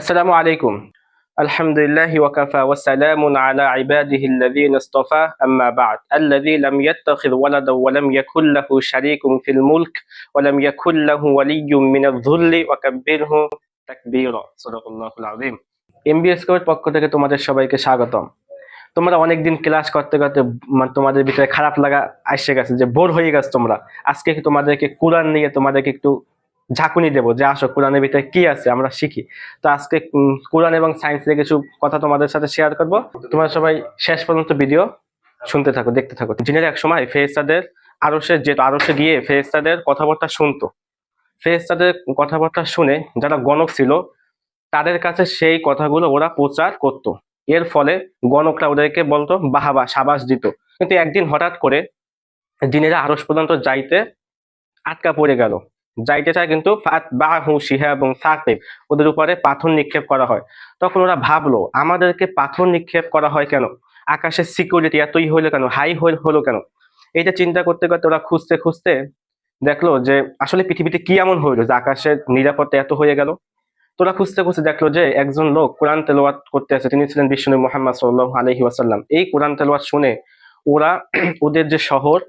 আসসালামু আলাইকুম। আলহামদুলিল্লাহ ওয়াকাফা ওয়াসালামুন আলা ইবাদিহি আল্লাযীনা ইসতাফা আম্মা বা'দ। আল্লাযী লাম ইয়াত্তাখিয ওয়ালাদা ওয়া লাম ইয়াকুল লাহু শারীকুন ফিল মুলক ওয়া লাম ইয়াকুল লাহু ওয়ালিয়্যুম মিনায-যুল্লি ওয়া কাব্বিরহু তাকবীরা। সাদাকাল্লাহুল আযীম। এমবিএস কোর পক্ষ থেকে তোমাদের সবাইকে স্বাগতম। তোমরা অনেকদিন ক্লাস করতে করতে মানে তোমাদের ভিতরে খারাপ লাগা আসে গেছে যে বোর হয়ে গেছে তোমরা। আজকে তোমাদেরকে কুরআন নিয়ে তোমাদেরকে একটু ঝাঁকুনি দেবো, যে আসো কোরআনের ভিতরে কি আছে, আমরা শিখি। তো আজকে কোরআন এবং সায়েন্স নিয়ে কিছু কথা তোমাদের সাথে শেয়ার করব। তোমরা সবাই শেষ পর্যন্ত ভিডিও শুনতে থাকো, দেখতে থাকো। জিনের এক সময় ফেরেস্তাদের আরসে যেত আরসে গিয়ে ফেরেস্তাদের কথাবার্তা শুনতো। ফেরেস্তাদের কথাবার্তা শুনে যারা গণক ছিল, তাদের কাছে সেই কথাগুলো ওরা প্রচার করত। এর ফলে গণকরা ওদেরকে বলতো, বাহাবা, সাবাস দিত। কিন্তু একদিন হঠাৎ করে জিনেরা আরস পর্যন্ত যাইতে আটকা পড়ে গেল। যাইতে চায় কিন্তু বাহু শিহা এবং সাকিব ওদের উপরে পাথর নিক্ষেপ করা হয়। তখন ওরা ভাবলো, আমাদেরকে পাথর নিক্ষেপ করা হয় কেন? আকাশের সিকিউরিটি এতই হলো কেন? হাই, হলো কেন? এইটা চিন্তা করতে করতে ওরা খুঁজতে খুঁজতে দেখল যে, আসলে পৃথিবীতে কি এমন হইল যে আকাশের নিরাপত্তা এত হয়ে গেল? তোরা খুঁজতে খুঁজতে দেখল যে, একজন লোক কোরআন তেলোয়াত করতে আছে তিনি ছিলেন বিষ্ণু মোহাম্মদ সাল্লাহ আলহি ওয়াসাল্লাম। এই কোরআন তেলাওয়াত শুনে ওরা ওদের যে শহর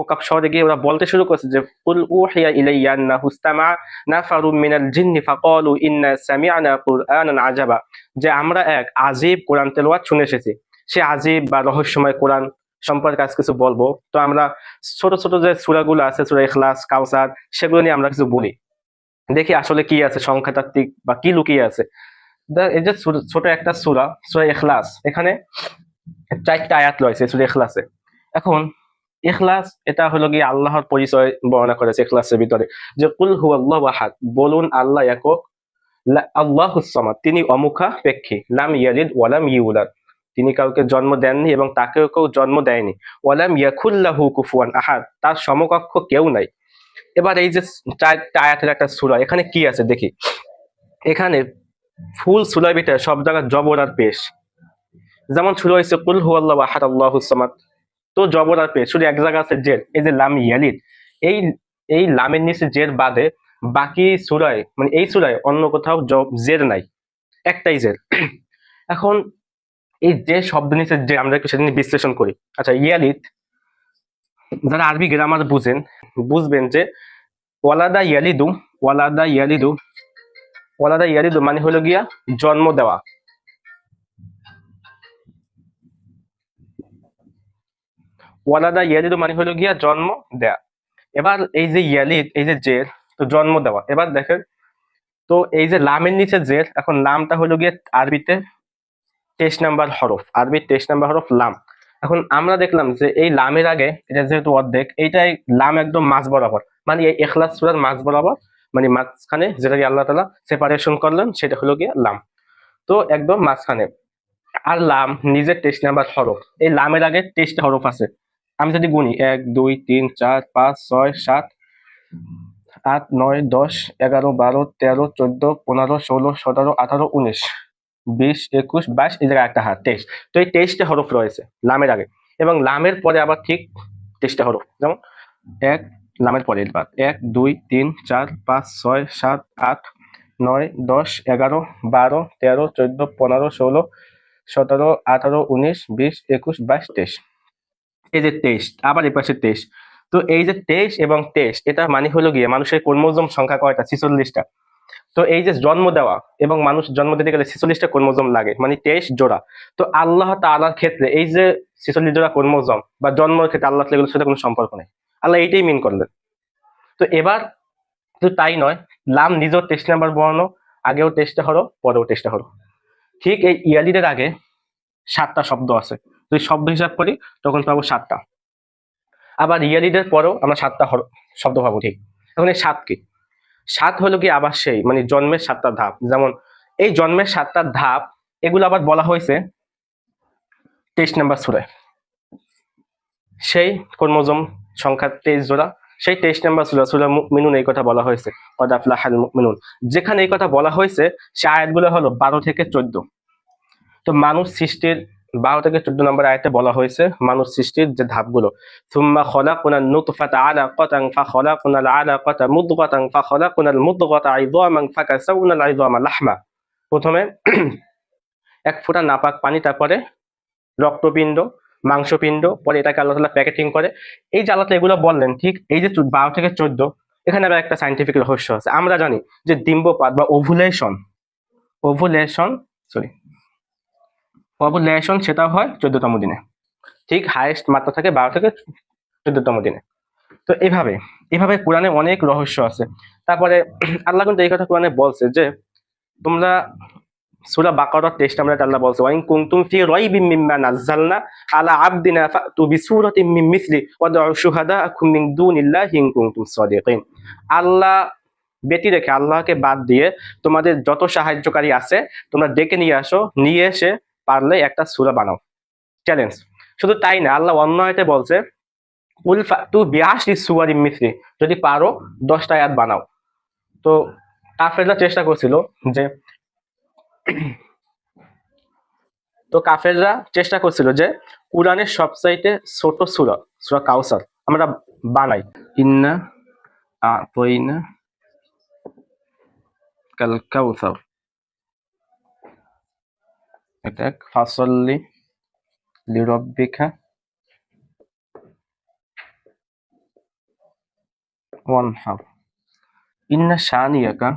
ওকাপ শহরে গিয়ে ওরা বলতে শুরু করছে যে, কুল উহিয়া ইলাইয়া আন্নাহু ইসতামা নাফারুম মিনাল জিন্নি ফাকালু ইন্না সামি'না কুরআনান আজাবা। যে আমরা এক আজীব কোরআন তেলাওয়াত শুনে এসেছি। সে আজীব বা রহস্যময় কোরআন সম্পর্কে আজ কিছু বলব। তো আমরা ছোট ছোট যে সূরাগুলো আছে, সূরা ইখলাস কাউসার সেগুলো নিয়ে আমরা কিছু বলি। দেখি আসলে কি আছে, সংখ্যাতাত্ত্বিক বা কি লুকিয়ে আছে। এই যে ছোট একটা সূরা সূরা ইখলাস, এখানে চারটা আয়াত রয়েছে সূরা ইখলাসে। এখন ইখলাস, এটা হলো গিয়ে আল্লাহর পরিচয় বর্ণনা করেছে ইখলাসের ভিতরে। যে কুল হু আল্লাহ আহাদ, বলুন আল্লাহ একক আল্লাহ সামাদ, তিনি অমুখা পেক্ষী লাম ইয়ালিদ ওয়ালাম ইউলাদ। তিনি কাউকে জন্ম দেননি এবং তাকেও কেউ জন্ম দেয়নি। ওয়ালাম ইয়াকুল্লাহু কুফুয়ান আহাদ, তার সমকক্ষ কেউ নাই। এবার এই যে চারটা আয়াতের একটা সূরা, এখানে কি আছে দেখি? এখানে ফুল সূরার ভিতরে সব জায়গায় জবর আর পেশ। যেমন শুরু হয়েছে কুল হু আল্লাহ আহাদ, আল্লাহু সামাদ। তো জবর আর শুধু এক জায়গা আছে জের, এই যে লাম ইয়ালিদ, এই এই লামের নিচে জের বাদে বাকি সুরায় মানে এই সুরায় অন্য কোথাও জ- জের নাই, একটাই জের। এখন এই যে শব্দ নিচে যে আমরা সেদিন বিশ্লেষণ করি। আচ্ছা ইয়ালিদ, যারা আরবি গ্রামার বুঝেন, বুঝবেন যে ওয়ালাদা ইয়ালিদু ওয়ালাদা ইয়ালিদু ওয়ালাদা ইয়ালিদু মানে হলো গিয়া জন্ম দেওয়া। ওয়ালাদা ইয়ালিদু মানে হলো গিয়া জন্ম দেয়া। এবার এই যে ইয়ালিদ, এই যে জের তো জন্ম দেওয়া। এবার দেখেন, তো এই যে লামের নিচে জের এখন লামটা হলো গিয়ে আরবিতে তেইশ নাম্বার হরফ। আরবির তেইশ নাম্বার হরফ লাম। এখন আমরা দেখলাম যে এই লামের আগে, এটা যেহেতু অর্ধেক, এইটাই লাম একদম মাঝ বরাবর। মানে এই এখলাস সুরার মাঝ বরাবর মানে মাঝখানে যেটাকে আল্লাহ তালা সেপারেশন করলেন, সেটা হলো গিয়ে লাম। তো একদম মাঝখানে। আর লাম, নিজের তেইশ নাম্বার হরফ। এই লামের আগে তেইশটা হরফ আছে। আমি যদি গুনি, এক, দুই, তিন, চার, পাঁচ, ছয়, সাত, আট, নয়, দশ, এগারো, বারো, তেরো, চোদ্দ, পনেরো, ষোলো, সতেরো, আঠারো, উনিশ, বিশ, একুশ, বাইশ, এই জায়গায় একটা হাত তেইশ। তো এই তেইশটা হরফ রয়েছে, লামের আগে। এবং লামের পরে আবার ঠিক তেইশটা হরফ। যেমন, এক, লামের পরে এবার, এক, দুই, তিন, চার, পাঁচ, ছয়, সাত, আট, নয়, দশ, এগারো, বারো, তেরো, চোদ্দ, পনেরো, ষোলো, সতেরো, আঠারো, উনিশ, বিশ, একুশ, বাইশ, তেইশ। এই যে তেইশ আবার এই পাশে তেইশ তো এই যে তেইশ এবং তেইশ এটা মানে হলো গিয়ে মানুষের কর্মজম সংখ্যা কয়টা? ছিচল্লিশটা। তো এই যে জন্ম দেওয়া এবং মানুষ জন্ম দিতে গেলে ছিচল্লিশটা কর্মজম লাগে মানে তেইশ জোড়া। তো আল্লাহ তাআলার ক্ষেত্রে এই যে ছিচল্লিশ জোড়া কর্মজম বা জন্মের ক্ষেত্রে আল্লাহ এগুলোর সাথে কোনো সম্পর্ক নেই। আল্লাহ এইটাই মিন করলেন। তো এবার শুধু তাই নয়, লাম নিজেও তেইশ নাম্বার বর্ণ আগেও টেস্টটা হলো, পরেও টেস্টটা হলো। ঠিক এই ইয়ালিদের আগে সাতটা শব্দ আছে। যদি শব্দ হিসাব করি, তখন পাবো সাতটা। আবার ইয়ালিদের পরেও আমরা সাতটা শব্দ পাবো, ঠিক। এখন এই সাত কি? সাত হলো কি আবার সেই মানে জন্মের সাতটা ধাপ। যেমন এই জন্মের সাতটা ধাপ, এগুলো আবার বলা হয়েছে তেইশ নাম্বার সুরায়। সেই কর্মজম সংখ্যা তেইশ জোড়া, সেই তেইশ নাম্বার সুরা সুরা মিনুন এই কথা বলা হয়েছে। ওয়াদাফলাহাল মিনুন। যেখানে এই কথা বলা হয়েছে, সে আয়াতগুলো হলো বারো থেকে চোদ্দ। তো মানুষ সৃষ্টির বারো থেকে চোদ্দ নম্বর আয়াতে বলা হয়েছে, মানুষ সৃষ্টির যে ধাপগুলো। সুম্মা খলাকুনা নুতফাতা আলাকাতান ফাখলাকুনা আলাকাতা মুদগাতান ফাখলাকুনা মুদগাতা আইযামান ফাকাসাউনা আইযামা লাহমা। প্রথমে এক ফোঁটা নাপাক পানি তারপরে রক্তপিণ্ড, মাংসপিণ্ড, পরে এটাকে আল্লাহ তালা প্যাকেটিং করে। এই যে আল্লাহ এগুলো বললেন, ঠিক এই যে বারো থেকে চোদ্দ, এখানে আবার একটা সাইন্টিফিক রহস্য আছে। আমরা জানি যে ডিম্বপাত বা ওভুলেশন ওভুলেশন সরি ওভুলেশন সেটা হয় চোদ্দতম দিনে। ঠিক হাইয়েস্ট মাত্রা থাকে বারো থেকে চোদ্দতম দিনে। তো এভাবে এভাবে কোরআনে অনেক রহস্য আছে। তারপরে আল্লাহ কিন্তু এই কথা কোরআনে বলছে যে, তোমরা সুরা বাকারার টেস্ট আমরা আল্লাহ বলছে ওয়াইন কুনতুম ফি রাইবিম মিম্মা নাযালনা আলা আবদিনা ফাতু বিসূরাতিন মিন মিসলি ওয়াদউ শুহাদাআকুম মিন দুনিল্লাহি ইন কুনতুম সাদিকিন। আল্লাহ ব্যতি রেখে আল্লাহকে বাদ দিয়ে তোমাদের যত সাহায্যকারী আছে, তোমরা ডেকে নিয়ে আসো, নিয়ে এসে পারলে একটা সূরা বানাও। চ্যালেঞ্জ শুধু তাই না, আল্লাহ অন্য আয়াতে বলছে, উল ফাতু বিআশরি সুওয়ারিম মিসলি যদি পারো দশটা আয়াত বানাও। তো কাফেররা চেষ্টা করছিল যে, তো কাফেররা চেষ্টা করছিল যে, কোরআনের সবচাইতে ছোট সূরা সূরা কাউসার আমরা বানাই। ইন্না আতইনা কাল কাউসার এটা ফাসল্লি লিরব্বিকা ওয়ানহার ইন্না শানিয়াকা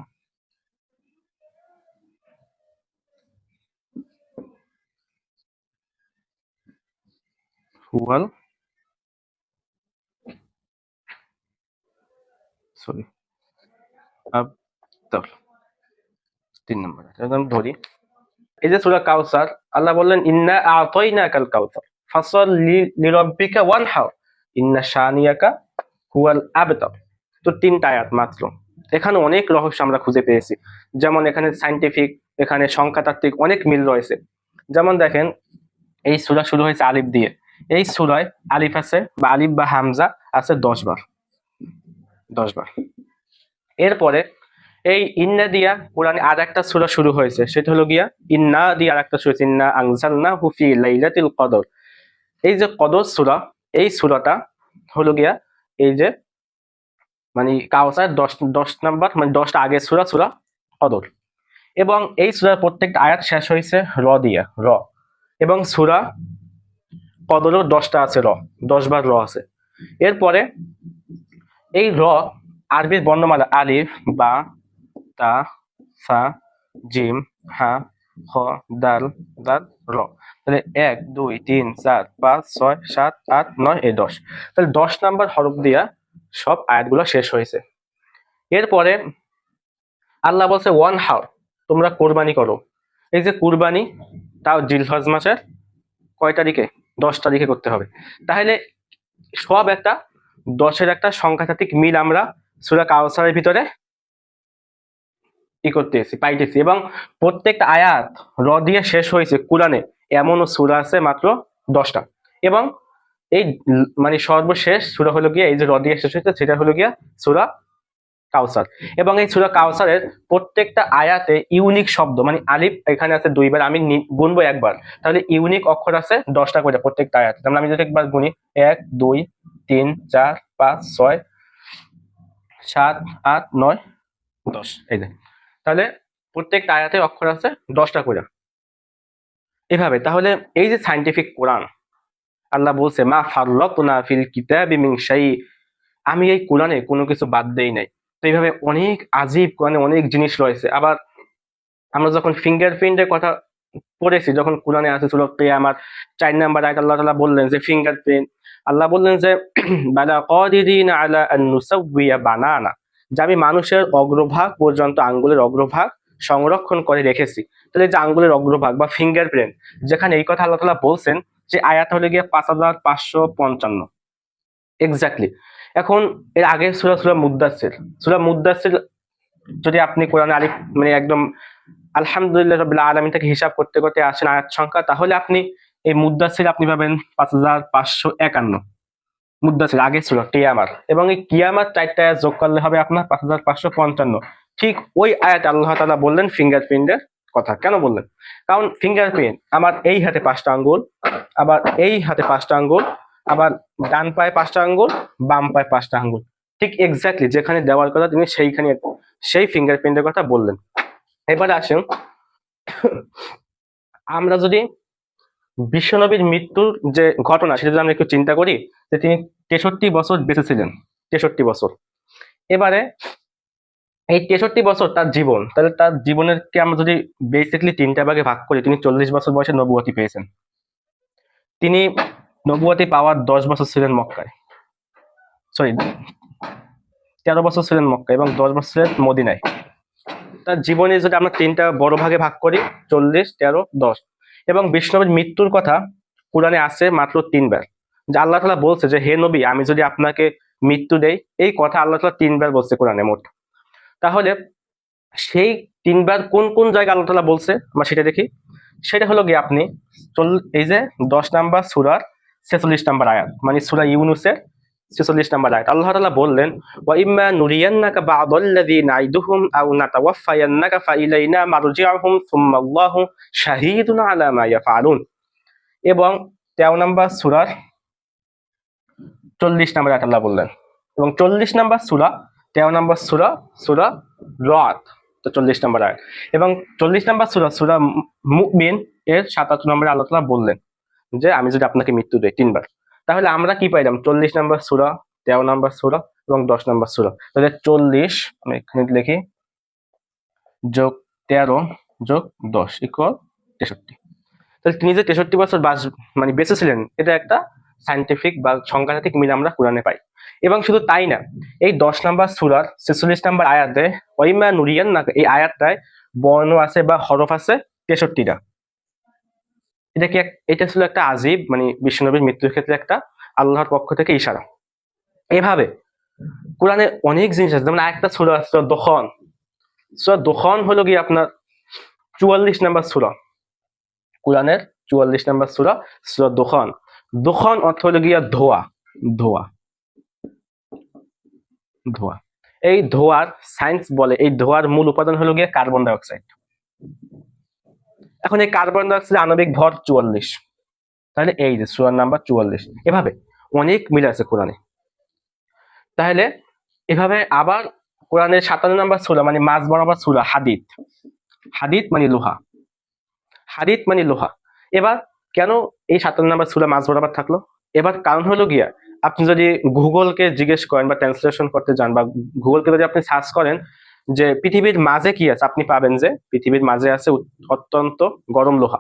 হুয়াল সরি আবতার তিন নম্বর। আমি ধরি। এই যে সূরা কাউসার আল্লাহ বললেন, ইন্না আতাইনা কাল কাউসার ফাসল লিরব্বিকা ওয়ানহার, ইন্না শানিয়াকা হুয়াল আবতার। তো তিনটা আয়াত মাত্র। এখানে অনেক রহস্য আমরা খুঁজে পেয়েছি। যেমন এখানে সাইন্টিফিক এখানে সংখ্যাতাত্ত্বিক অনেক মিল রয়েছে। যেমন দেখেন, এই সূরা শুরু হয়েছে আলিফ দিয়ে। এই সুরায় আলিফ আছে বা আলিফ বা হামজা আছে দশ বার। দশ বার। এরপরে এই ইন্না দিয়া কোরআনে আর একটা সূরা শুরু হয়েছে। সেটা হলো গিয়া, ইন্না দিয়ে আর একটা সূরা ইন্না আনজালনা হুফি লাইলাতিল কদর। এই যে কদর সূরা, এই সূরাটা হলো গিয়া এই যে মানে কাউসার দশ দশ নাম্বার মানে দশটা আগে সূরা সূরা কদর। এবং এই সূরার প্রত্যেকটা আয়াত শেষ হয়েছে র দিয়া, র। এবং সূরা কদরও দশটা আছে র দশ বার র আছে। এরপরে এই র আরবির বর্ণমালা আলিফ বা তা, সা, জিম, হা, হ, দাল দাল র। তাহলে এক, দুই, তিন, চার, পাঁচ, ছয়, সাত, আট, নয়, এই দশ। তাহলে দশ নাম্বার হরফ দিয়া সব আয়াতগুলো শেষ হয়েছে। এরপরে আল্লাহ বলছে, ওয়ান হাউ তোমরা কোরবানি করো। এই যে কুরবানি, তাও জিলহজ মাসের কয় তারিখে? দশ তারিখে করতে হবে। তাহলে সব একটা, দশের একটা সংখ্যাতাত্ত্বিক মিল আমরা সুরা কাউসারের ভিতরে ই করতেছি পাইতেছি। এবং প্রত্যেকটা আয়াত র দিয়ে শেষ হয়েছে কোরআনে। এমনও সুরা আছে মাত্র দশটা। এবং এই মানে সর্বশেষ সুরা হলো গিয়া, এই যে র দিয়ে শেষ হয়েছে, সেটা হলো গিয়া সুরা কাউসার। এবং এই সুরা কাউসারের প্রত্যেকটা আয়াতে ইউনিক শব্দ মানে আলিফ এখানে আছে দুইবার, আমি গুনবো একবার। তাহলে ইউনিক অক্ষর আছে দশটা করে প্রত্যেকটা আয়াতে। তাহলে আমি যদি একবার গুনি, এক, দুই, তিন, চার, পাঁচ, ছয়, সাত, আট, নয়, দশ। এই যে। তাহলে প্রত্যেকটা আয়াতে অক্ষর আছে দশটা করে এভাবে, তাহলে এই যে সাইন্টিফিক কোরআন, আল্লাহ বলছে, মা ফাররাতুনা ফিল কিতাবি আমি এই কোরআনে কোনো কিছু বাদ দেই নাই। তো এইভাবে অনেক আজীব কোরআনে অনেক জিনিস রয়েছে। আবার আমরা যখন ফিঙ্গারপ্রিন্টের কথা পড়েছি, যখন কোরআনে আছে আমার চার নাম্বার আয়াত আল্লাহ তাআলা বললেন যে ফিঙ্গারপ্রিন্ট আল্লাহ বললেন যে বানানা। যে আমি মানুষের অগ্রভাগ পর্যন্ত আঙ্গুলের অগ্রভাগ সংরক্ষণ করে রেখেছি। তাহলে যে আঙ্গুলের অগ্রভাগ বা ফিঙ্গার প্রিন্ট যেখানে এই কথা আল্লাহ তাআলা বলছেন যে আয়াত হলে গিয়ে পাঁচ হাজার পাঁচশো পঞ্চান্ন। এক্স্যাক্টলি এখন এর আগে সুরা সুরা মুদাসির সুরা মুদাসির যদি আপনি কোরআন আলিফ মানে একদম আলহামদুলিল্লাহ রবিল্লা আলমী থেকে হিসাব করতে করতে আসেন আয়াত সংখ্যা, তাহলে আপনি এই মুদাসির আপনি পাবেন পাঁচ হাজার পাঁচশো একান্ন। মুদাসির আগে ছিল টিয়ামার এবং এই কিয়ামার চারটা আয়াত যোগ করলে হবে আপনার পাঁচ হাজার পাঁচশো পঞ্চান্ন। ঠিক ওই আয়াত আল্লাহ তালা বললেন ফিঙ্গারপ্রিন্টের কথা। কেন বললেন? কারণ ফিঙ্গারপ্রিন্ট আমার এই হাতে পাঁচটা আঙ্গুল, আবার এই হাতে পাঁচটা আঙ্গুল, আবার ডান পায়ে পাঁচটা আঙ্গুল, বাম পায়ে পাঁচটা আঙ্গুল। ঠিক এক্স্যাক্টলি যেখানে দেওয়ার কথা তিনি সেইখানে সেই ফিঙ্গারপ্রিন্টের কথা বললেন। এবার আসেন, আমরা যদি বিশ্বনবীর মৃত্যুর যে ঘটনা সেটা যদি আমরা একটু চিন্তা করি, যে তিনি তেষট্টি বছর বেঁচে ছিলেন তেষট্টি বছর। এবারে এই তেষট্টি বছর তার জীবন, তাহলে তার জীবনের কে আমরা যদি বেসিকলি তিনটা ভাগে ভাগ করি, তিনি চল্লিশ বছর বয়সে নবুয়তি পেয়েছেন। তিনি নবুয়তি পাওয়ার দশ বছর ছিলেন মক্কায়। সরি তেরো বছর ছিলেন মক্কা এবং দশ বছর ছিলেন মদিনায়। তার জীবনে যদি আমরা তিনটা বড় ভাগে ভাগ করি, চল্লিশ, তেরো, দশ এবং বিষ্ণবের মৃত্যুর কথা কোরআনে আছে মাত্র তিনবার। যে আল্লাহ তালা বলছে যে, হে নবী, আমি যদি আপনাকে মৃত্যু দেই, এই কথা আল্লাহ তালা তিনবার বলছে কোরআনে মোট। তাহলে সেই তিনবার কোন কোন জায়গায় আল্লাহ তালা বলছে? আমরা সেটা দেখি। সেটা হলো গিয়ে আপনি চল- এই যে দশ নাম্বার সুরার ছেচল্লিশ নাম্বার আয়াত মানে সুরা ইউনুসের ছেচল্লিশ নম্বর আয়াত। আল্লাহ তাআলা বললেন, ওয়া ইম্মা নুরিয়ান্নাকা বা'দাল্লাযী নাইদুহুম আও নাতাওয়াফায়ান্নাকা ফাইলাইনা মারজিউহুম সুম্মা আল্লাহু শাহীদুন আলা মা ইয়াফআলুন। এবং 13 নাম্বার সূরার 40 নাম্বার আয়াত আল্লাহ বললেন। এবং 40 নাম্বার সূরা 13 নাম্বার সূরা সূরা রাত, তো 40 নাম্বার আয়াত। এবং 40 নাম্বার সূরা সূরা মুমিন এর 77 নম্বরে আল্লাহ তাআলা বললেন যে, আমি যদি আপনাকে মৃত্যু দেই তিনবার। তাহলে আমরা কি পাইলাম? চল্লিশ নাম্বার সুরা, তেরো নাম্বার সুরা এবং দশ নাম্বার সুরা। তাহলে চল্লিশ, আমি এখানে লিখি, যোগ তেরো, যোগ দশ ইকুয়াল তেষট্টি। তাহলে তিনি যে তেষট্টি বছর বাস মানে বেঁচে ছিলেন, এটা একটা সাইন্টিফিক বা সংখ্যাতাত্ত্বিক মিল আমরা কোরআনে পাই। এবং শুধু তাই না, এই দশ নাম্বার সুরার ছেচল্লিশ নাম্বার আয়াতে ওইমা নুরিয়ান না এই আয়াতটায় বর্ণ আছে বা হরফ আছে তেষট্টিটা। এটা কি এটা ছিল একটা আজীব মানে বিশ্বনবীর মৃত্যুর ক্ষেত্রে একটা আল্লাহর পক্ষ থেকে ইশারা। এভাবে কোরআনে অনেক জিনিস আছে, যেমন একটা সুরা, সূরা দখন। সুরা দখন হলো গিয়ে আপনার চুয়াল্লিশ নাম্বার সুরা। কোরআনের চুয়াল্লিশ নাম্বার সুরা সুরা দখন। দখন অর্থ হলো গিয়া ধোয়া ধোয়া। ধোয়া। এই ধোয়ার সায়েন্স বলে, এই ধোয়ার মূল উপাদান হলো গিয়ে কার্বন ডাই অক্সাইড এখন এই কার্বন ডাই অক্সাইড আণবিক ভর চুয়াল্লিশ। তাহলে এই যে সুরার নাম্বার চুয়াল্লিশ, এভাবে অনেক মিল আছে কোরআনে। তাহলে এভাবে আবার কোরআনের সাতান্ন নাম্বার সুরা মানে মাঝ বরাবর সুরা, হাদিদ। হাদিদ মানে লোহা। হাদিদ মানে লোহা। এবার কেন এই সাতান্ন নাম্বার সুরা মাঝ বরাবর থাকল? এবার কারণ হলো গিয়া, আপনি যদি গুগলকে জিজ্ঞেস করেন বা ট্রান্সলেশন করতে যান বা গুগলকে যদি আপনি সার্চ করেন যে পৃথিবীর মাঝে কি আছে? আপনি পাবেন যে পৃথিবীর মাঝে আছে অত্যন্ত গরম লোহা।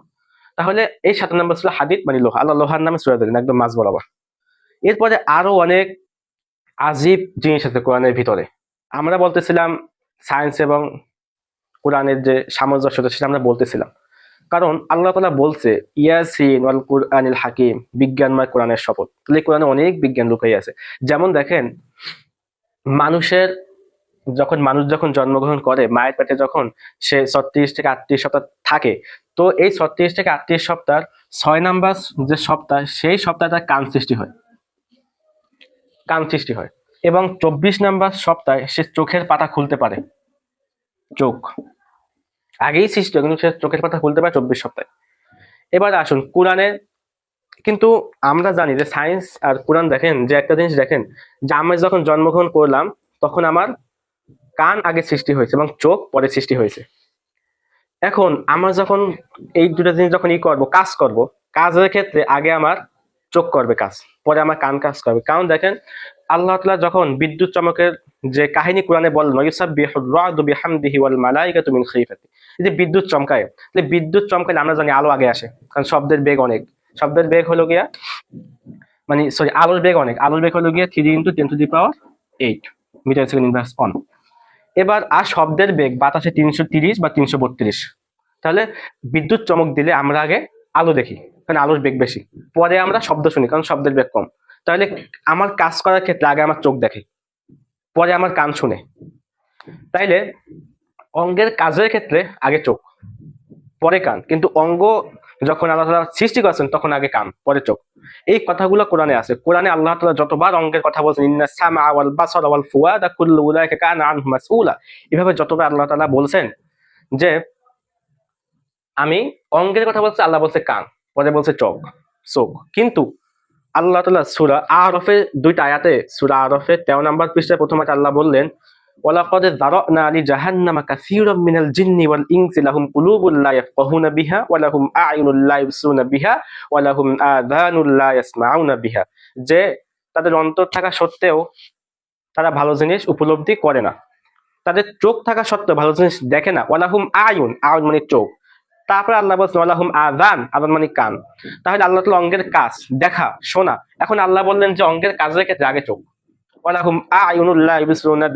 তাহলে এই সাত নম্বর ছিল হাদিদ মানে লোহা। আল্লাহ লোহার নামে সুরা দিলেন একদম মাঝ বরাবর। এরপরে আরও অনেক আজীব জিনিস আছে কোরআনের ভিতরে। আমরা বলতেছিলাম সায়েন্স এবং কোরআনের যে সামঞ্জস্যতা সেটা আমরা বলতেছিলাম। কারণ আল্লাহ তালা বলছে, ইয়াসিন ওয়াল কুরআনিল হাকিম, বিজ্ঞানময় কোরআনের শপথ। তাহলে কোরআনে অনেক বিজ্ঞান লুকাই আছে। যেমন দেখেন, মানুষের যখন মানুষ যখন জন্মগ্রহণ করে, মায়ের পেটে যখন সে ছত্রিশ থেকে আটত্রিশ সপ্তাহ থাকে, তো এই ছত্রিশ থেকে আটত্রিশ সপ্তাহ ছয় নাম্বার যে সপ্তাহ, সেই সপ্তাহে তার কান সৃষ্টি হয়। কান সৃষ্টি হয়। এবং চব্বিশ নাম্বার সপ্তাহে সে চোখের পাতা খুলতে পারে। চোখ। আগেই সৃষ্টি হয়, কিন্তু সে চোখের পাতা খুলতে পারে চব্বিশ সপ্তাহে। এবার আসুন, কোরআনে কিন্তু আমরা জানি যে সায়েন্স আর কোরআন দেখেন, যে একটা জিনিস দেখেন, যে আমি যখন জন্মগ্রহণ করলাম, তখন আমার কান আগে সৃষ্টি হয়েছে এবং চোখ পরে সৃষ্টি হয়েছে। এখন আমার যখন এই দুটো জিনিস যখন ই করব, কাজ করব, কাজের ক্ষেত্রে আগে আমার চোখ করবে কাজ, পরে আমার কান কাজ করবে। কারণ দেখেন, আল্লাহ তাআলা যখন বিদ্যুৎ চমকের যে কাহিনী কোরআনে বললেন যে বিদ্যুৎ চমকায় তাহলে বিদ্যুৎ চমকালে আমরা জানি আলো আগে আসে, কারণ শব্দের বেগ অনেক। শব্দের বেগ হলো গিয়া মানে সরি আলোর বেগ অনেক। আলোর বেগ হলো গিয়া three into ten to the power eight meter second inverse on এবার আর শব্দের বেগ বাতাসে তিনশো তিরিশ বা তিনশো বত্রিশ। তাহলে বিদ্যুৎ চমক দিলে আমরা আগে আলো দেখি, কারণ আলোর বেগ বেশি। পরে আমরা শব্দ শুনি, কারণ শব্দের বেগ কম। তাহলে আমার কাজ করার ক্ষেত্রে আগে আমার চোখ দেখে, পরে আমার কান শুনে। তাইলে অঙ্গের কাজের ক্ষেত্রে আগে চোখ, পরে কান। কিন্তু অঙ্গ যখন আল্লাহ তাআলা সৃষ্টি করেছেন, তখন আগে কান, পরে চোখ। এই কথাগুলো কোরআনে আছে। কোরআনে আল্লাহ তাআলা যতবার অঙ্গের কথা বলছেন এভাবে যতবার আল্লাহ তালা বলছেন যে, আমি অঙ্গের কথা বলছি, আল্লাহ বলছে কান, পরে বলছে চোখ চোখ। কিন্তু আল্লাহ তাআলা সূরা আরফে, দুইটা আয়াতে, সুরা আরফে 13 নম্বর পৃষ্ঠায় প্রথমে আল্লাহ বললেন তাদের অন্তর থাকা সত্ত্বেও তারা ভালো জিনিস উপলব্ধি করে না। তাদের চোখ থাকা সত্ত্বেও ভালো জিনিস দেখে না। ওয়ালাহুম আয়ুন আয়ুন মানে চোখ। তারপরে আল্লাহ বলছেন ওয়ালাহুম আদান আদান মানে কান। তাহলে আল্লাহ তালা অঙ্গের কাজ, দেখা, শোনা। এখন আল্লাহ বললেন যে অঙ্গের কাজ ক্ষেত্রে আগে চোখ। ওয়ালাহুম আয়ুনুল্লাহ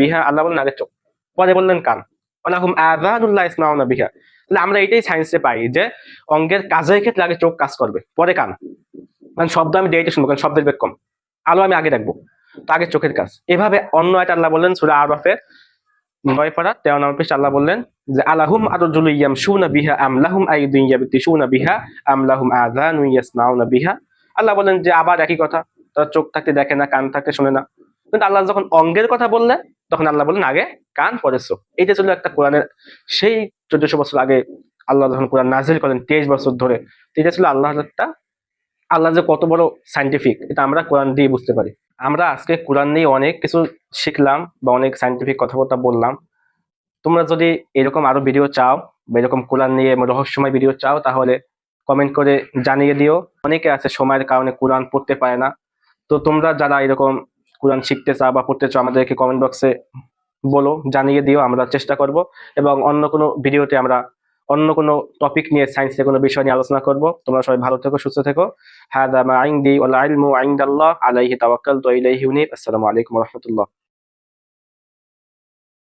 বিহা, আল্লাহ আগে চোখ। পরে বললেন, কান। ওয়ালাহুম ইসমাউনা বিহা। তাহলে আমরা এটাই সায়েন্সে পাই যে, অঙ্গের কাজের ক্ষেত্রে আগে চোখ কাজ করবে, পরে কান। শব্দ আমি শুনব, কারণ শব্দের বেগ কম। আলো আমি আগে তো আগে চোখের কাজ। এভাবে অন্য একটা আল্লাহ বললেন, সুরা আরফের নয় পারা তেরো নম্বর আল্লাহ বললেন যে, আলাহুম আরজুল ইয়ামশুনা বিহা আমলাহুম আইদুন ইয়াবতিশুনা বিহা আমলাহুম ইয়াসমাউনা বিহা। আল্লাহ বললেন যে, আবার একই কথা, তারা চোখ থাকতে দেখে না, কান থাকতে শোনে না। কিন্তু আল্লাহ যখন অঙ্গের কথা বললেন, তখন আল্লাহ বললেন, আগে কান পরে চোখ এইটা ছিল একটা কোরআনের, সেই চোদ্দশো বছর আগে আল্লাহ যখন কোরআন নাজিল করেন, তেইশ বছর ধরে এটা ছিল আল্লাহ একটা, আল্লাহ যে কত বড় সাইন্টিফিক এটা আমরা কোরআন দিয়ে বুঝতে পারি। আমরা আজকে কোরআন নিয়ে অনেক কিছু শিখলাম বা অনেক সাইন্টিফিক কথাবার্তা বললাম। তোমরা যদি এরকম আরও ভিডিও চাও বা এরকম কোরআন নিয়ে রহস্যময় ভিডিও চাও, তাহলে কমেন্ট করে জানিয়ে দিও। অনেকে আছে সময়ের কারণে কোরআন পড়তে পারে না। তো তোমরা যারা এরকম কোরআন শিখতে চাও বা পড়তে চাও, আমাদেরকে কমেন্ট বক্সে বলো, জানিয়ে দিও, আমরা চেষ্টা করব। এবং অন্য কোনো ভিডিওতে আমরা অন্য কোনো টপিক নিয়ে সায়েন্সের কোনো বিষয় নিয়ে আলোচনা করব। তোমরা সবাই ভালো থেকো, সুস্থ থেকো। হাদা মা ইনদি ওয়াল ইলমু আল্লাহ আলাইহি তাওয়াক্কালতু ইলাইহি আসসালামু আলাইকুম ওয়া রাহমাতুল্লাহ।